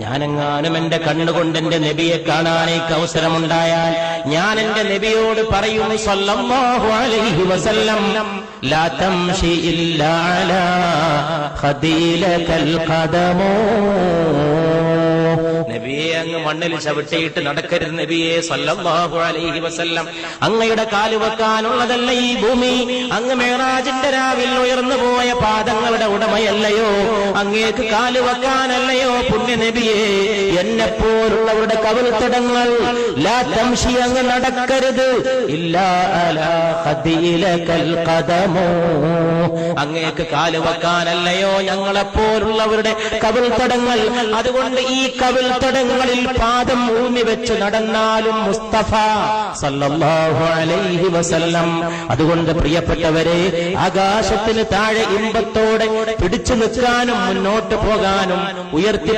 ഞാനെങ്ങാനും എന്റെ കണ്ണുകൊണ്ട് എന്റെ നബിയെ കാണാനേക്ക് അവസരമുണ്ടായാൽ ഞാൻ എന്റെ നബിയോട് പറയുന്നു സല്ലല്ലാഹു അലൈഹി വസല്ലം ലാ ഇല്ലാ അലാ ഖദീലകൽ ഖദമോ. മണ്ണിൽ ചവിട്ടിയിട്ട് നടക്കരുത് നബിയെ സല്ലല്ലാഹു അലൈഹി വസല്ലം. അങ്ങയുടെ കാൽ വെക്കാനുള്ളതല്ല ഈ ഭൂമി. അങ്ങ് മേറാജിന്റെ രാവിൽ ഉയർന്നു പോയ പാദങ്ങളുടെ ഉടമയല്ലയോ? അങ്ങേക്ക് കാൽ വെക്കാനല്ലയോ പുണ്യ നബിയെ? എന്നെ പോലുള്ളവരുടെ കവിൽത്തടങ്ങൾ ലാ തംശി അങ്ങ് നടക്കരുത്. ഇല്ലാ അലാ ഖദമോ. അങ്ങേക്ക് കാൽ വെക്കാനല്ലയോ ഞങ്ങളെപ്പോലുള്ളവരുടെ കവിൾത്തടങ്ങൾ അതുകൊണ്ട് ഈ കവിൾത്തടങ്ങളിൽ പാദം ഊന്നി വെച്ച് നടന്നാലും മുസ്തഫ സല്ലല്ലാഹു അലൈഹി വസല്ലം. അതുകൊണ്ട് പ്രിയപ്പെട്ടവരെ ആകാശത്തിന് താഴെ ഇമ്പത്തോടെ പിടിച്ചു നിൽക്കാനും മുന്നോട്ട് പോകാനും ഉയർത്തി